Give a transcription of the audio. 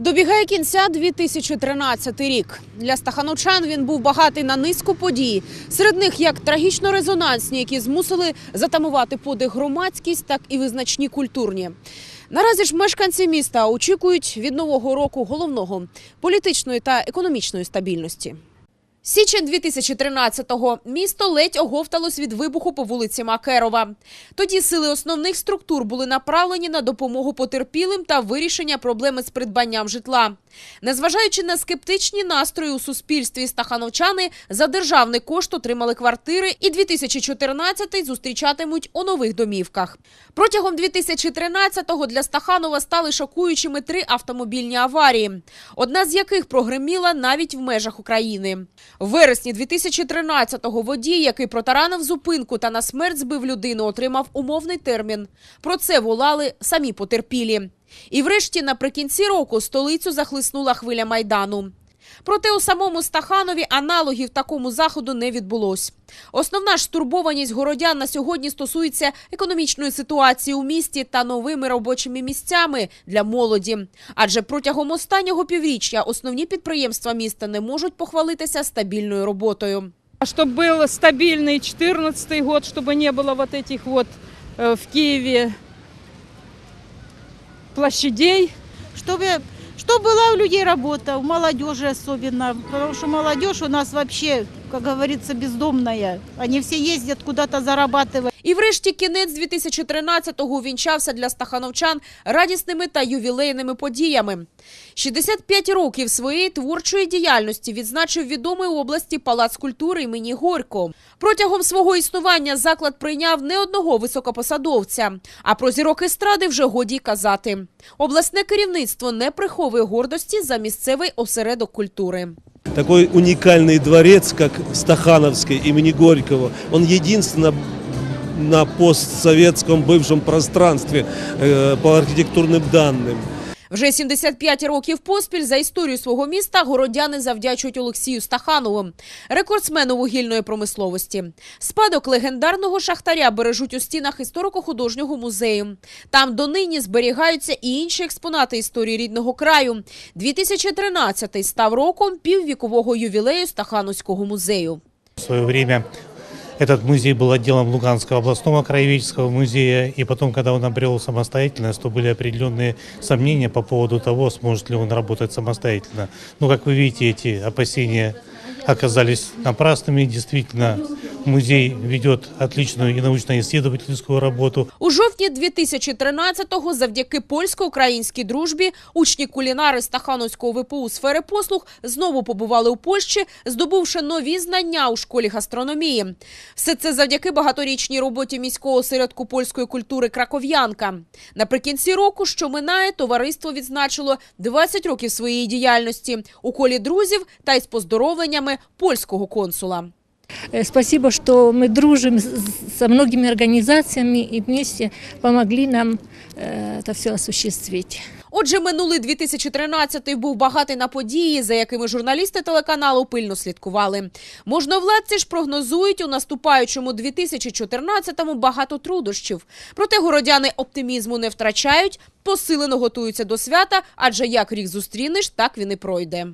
Добігає кінця 2013 рік. Для стахановчан він був багатий на низку подій. Серед них як трагічно резонансні, які змусили затамувати подих громадськість, так і визначні культурні. Наразі ж мешканці міста очікують від нового року головного політичної та економічної стабільності. Січень 2013-го місто ледь оговталось від вибуху по вулиці Макерова. Тоді сили основних структур були направлені на допомогу потерпілим та вирішення проблеми з придбанням житла. Незважаючи на скептичні настрої у суспільстві, стахановчани за державний кошт отримали квартири і 2014-й зустрічатимуть у нових домівках. Протягом 2013-го для Стаханова стали шокуючими три автомобільні аварії, одна з яких прогреміла навіть в межах України. В вересні 2013-го водій, який протаранив зупинку та на смерть збив людину, отримав умовний термін. Про це волали самі потерпілі. І врешті наприкінці року столицю захлиснула хвиля майдану. Проте у самому Стаханові аналогів такому заходу не відбулось. Основна ж стурбованість городян на сьогодні стосується економічної ситуації у місті та новими робочими місцями для молоді. Адже протягом останнього півріччя основні підприємства міста не можуть похвалитися стабільною роботою. Чтобы был стабильный 14 год, чтобы не было вот этих вот э, в Киеве площадей. чтобы, чтобы была у людей работа, у молодежи особенно, потому что молодежь у нас вообще, как говорится, бездомная. Они все ездят куда-то зарабатывать. І врешті кінець 2013-го увінчався для стахановчан радісними та ювілейними подіями. 65 років своєї творчої діяльності відзначив відомий області Палац культури імені Горько. Протягом свого існування заклад прийняв не одного високопосадовця, а про зірок естради вже годі казати. Обласне керівництво не приховує гордості за місцевий осередок культури. Такой уникальный дворец, как Стахановский имени Горького, он единственно на постсоветском бывшем пространстве э, по архитектурным данным. Вже 75 років поспіль за історію свого міста городяни завдячують Олексію Стаханову, рекордсмену вугільної промисловості. Спадок легендарного шахтаря бережуть у стінах історико-художнього музею. Там донині зберігаються і інші експонати історії рідного краю. 2013 став роком піввікового ювілею Стахановського музею. В свое время этот музей был отделом Луганского областного краеведческого музея, и потом, когда он обрел самостоятельность, то были определенные сомнения по поводу того, сможет ли он работать самостоятельно. Но, как вы видите, эти опасения оказались напрасными. Действительно, музей ведет отличную и научно-исследовательскую работу. У жовтні 2013-го завдяки польсько-українській дружбі учні кулінари Стахановського ВПУ сфери послуг знову побували у Польщі, здобувши нові знання у школі гастрономії. Все це завдяки багаторічній роботі міського осередку польської культури Краков'янка. Наприкінці року, що минає, товариство відзначило 20 років своєї діяльності у колі друзів та із поздоровленнями польського консула. Э, Спасибо, что мы дружим с- с- со многими организациями и вместе помогли нам э, это все осуществить. Отже, минулий 2013 був багатий на події, за якими журналісти телеканалу пильно слідкували. Можновладці ж прогнозують у наступаючому 2014-му багато трудощів. Проте городяни оптимізму не втрачають, посилено готуються до свята, адже як рік зустрінеш, так він і пройде.